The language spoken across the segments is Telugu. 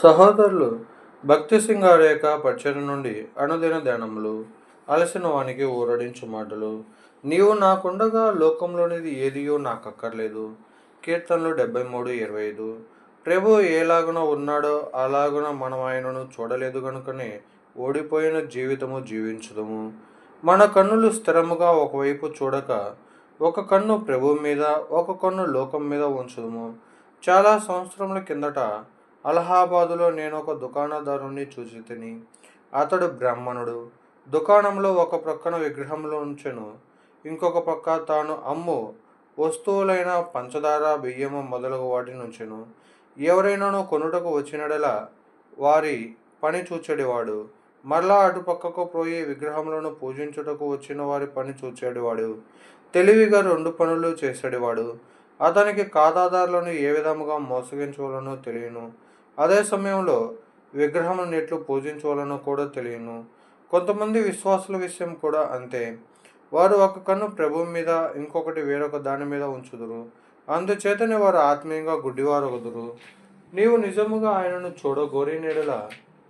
సహోదరులు భక్తి సింగారేఖ పచ్చడి నుండి అనుదిన ధ్యానములు అలసిన వానికి ఊరడించు మాటలు. నీవు నాకుండగా లోకంలోనిది ఏదియో నాకు అక్కర్లేదు కీర్తనలు డెబ్బై మూడు ఇరవై ఐదు ప్రభు ఏలాగున ఉన్నాడో అలాగున మనం ఆయనను చూడలేదు కనుకనే ఓడిపోయిన జీవితము జీవించుదము. మన కన్నులు స్థిరముగా ఒకవైపు చూడక ఒక కన్ను ప్రభు మీద ఒక కన్ను లోకం మీద ఉంచుదము. చాలా సంవత్సరముల కిందట అలహాబాదులో నేను ఒక దుకాణదారుణ్ణి చూసి తిని అతడు బ్రాహ్మణుడు. దుకాణంలో ఒక ప్రక్కన విగ్రహంలో ఉంచెను. ఇంకొక పక్క తాను అమ్ము వస్తువులైన పంచదార బియ్యము మొదలగు వాటి నుంచెను ఎవరైనాను కొనుటకు వచ్చినడలా వారి పని చూచెడివాడు. మరలా అటుపక్కకు పోయి విగ్రహములను పూజించుటకు వచ్చిన వారి పని చూచేడివాడు. తెలివిగా రెండు పనులు చేసేడివాడు. అతనికి ఖాతాదారులను ఏ విధముగా మోసగించవలనో తెలియను. అదే సమయంలో విగ్రహం ఎట్లు పూజించవలనో కూడా తెలియను. కొంతమంది విశ్వాసుల విషయం కూడా అంతే. వారు ఒక కన్ను ప్రభు మీద ఇంకొకటి వేరొక దాని మీద ఉంచుదురు. అందుచేతనే వారు ఆత్మీయంగా గుడ్డివారొగుదురు. నీవు నిజముగా ఆయనను చూడగోరి నీడల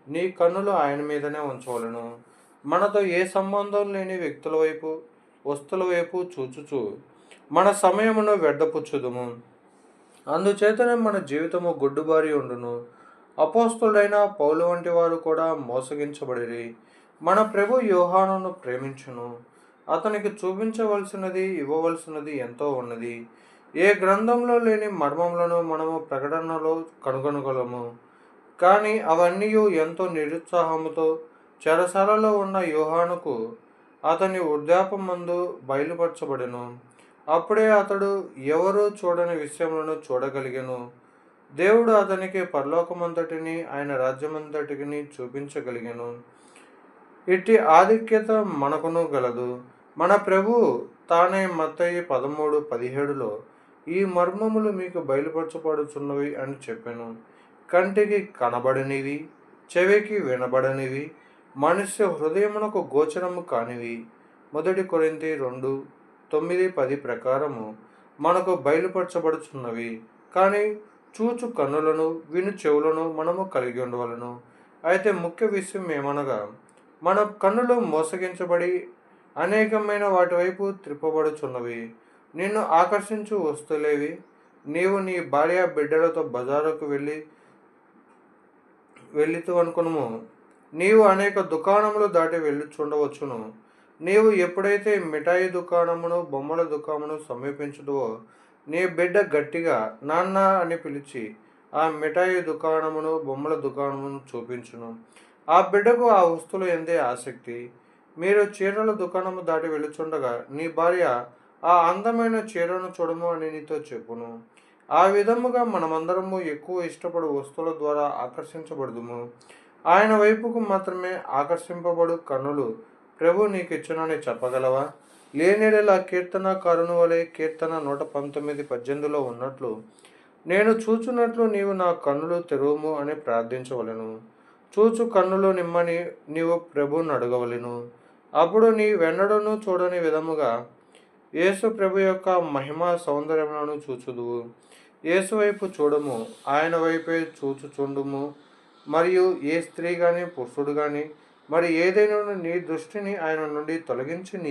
నీ కన్నులు ఆయన మీదనే ఉంచవలను. మనతో ఏ సంబంధం లేని వ్యక్తుల వైపు వస్తువుల వైపు చూచుచు మన సమయమును వెడ్డపుచ్చుదుము అందుచేతనే మన జీవితము గుడ్డుబారి ఉండును. అపోస్తుడైన పౌలు వంటి వారు కూడా మోసగించబడిరి. మన ప్రభు యోహానును ప్రేమించును. అతనికి చూపించవలసినది ఇవ్వవలసినది ఎంతో ఉన్నది. ఏ గ్రంథంలో లేని మర్మములను మనము ప్రకటనలో కనుగొనగలము. కానీ అవన్నీ ఎంతో నిరుత్సాహముతో చెరసాలలో ఉన్న యోహానుకు అతని వృద్ధాపమందు బయలుపరచబడెను. అప్పుడే అతడు ఎవరూ చూడని విషయములను చూడగలిగాను. దేవుడు అతనికి పరలోకమంతటిని ఆయన రాజ్యమంతటిని చూపించగలిగాను. ఇట్టి ఆధిక్యత మనకును గలదు. మన ప్రభు తానే మత్తయి పదమూడు పదిహేడులో ఈ మర్మములు మీకు బయలుపరచబడుచున్నవి అని చెప్పాను. కంటికి కనబడనివి చెవికి వినబడనివి మనిషి హృదయమునకు గోచరము కానివి. మొదటి కొరింది రెండు తొమ్మిది పది ప్రకారము మనకు బయలుపరచబడుచున్నవి. కానీ చూచు కన్నులను విను చెవులను మనము కలిగి ఉండవలను. అయితే ముఖ్య విషయం ఏమనగా మన కన్నులు మోసగించబడి అనేకమైన వాటి వైపు త్రిప్పబడుచున్నవి. నిన్ను ఆకర్షించు వస్తులేవి నీవు నీ భార్య బిడ్డలతో బజారుకు వెళ్ళి వెళ్ళితూ అనుకును నీవు అనేక దుకాణములు దాటి వెళ్ళుచుండవచ్చును. నీవు ఎప్పుడైతే మిఠాయి దుకాణమును బొమ్మల దుకాణమును సమీపించదువో నీ బిడ్డ గట్టిగా నాన్న అని పిలిచి ఆ మిఠాయి దుకాణమును బొమ్మల దుకాణమును చూపించును. ఆ బిడ్డకు ఆ వస్తువులు ఎందే ఆసక్తి? మీరు చీరల దుకాణము దాటి వెళుచుండగా నీ భార్య ఆ అందమైన చీరను చూడము అని నీతో చెప్పును. ఆ విధముగా మనమందరము ఎక్కువ ఇష్టపడు వస్తువుల ద్వారా ఆకర్షించబడదుము. ఆయన వైపుకు మాత్రమే ఆకర్షింపబడు కన్నులు ప్రభు నీకు ఇచ్చునని చెప్పగలవా? లేనిడలా కీర్తనకారుని వలె కీర్తన నూట పంతొమ్మిది పద్దెనిమిదిలో ఉన్నట్లు నేను చూచున్నట్లు నీవు నా కన్నులు తెరువుము అని ప్రార్థించవలను. చూచు కన్నులు నిమ్మని నీవు ప్రభుని అడగవలను. అప్పుడు నీ వెన్నడను చూడని విధముగా యేసు ప్రభు యొక్క మహిమ సౌందర్యములను చూచుదువు. యేసు వైపు చూడము ఆయన వైపే చూచుచుండుము. మరియు ఏ స్త్రీ కానీ పురుషుడు కానీ మరి ఏదైనా నీ దృష్టిని ఆయన నుండి తొలగించి నీ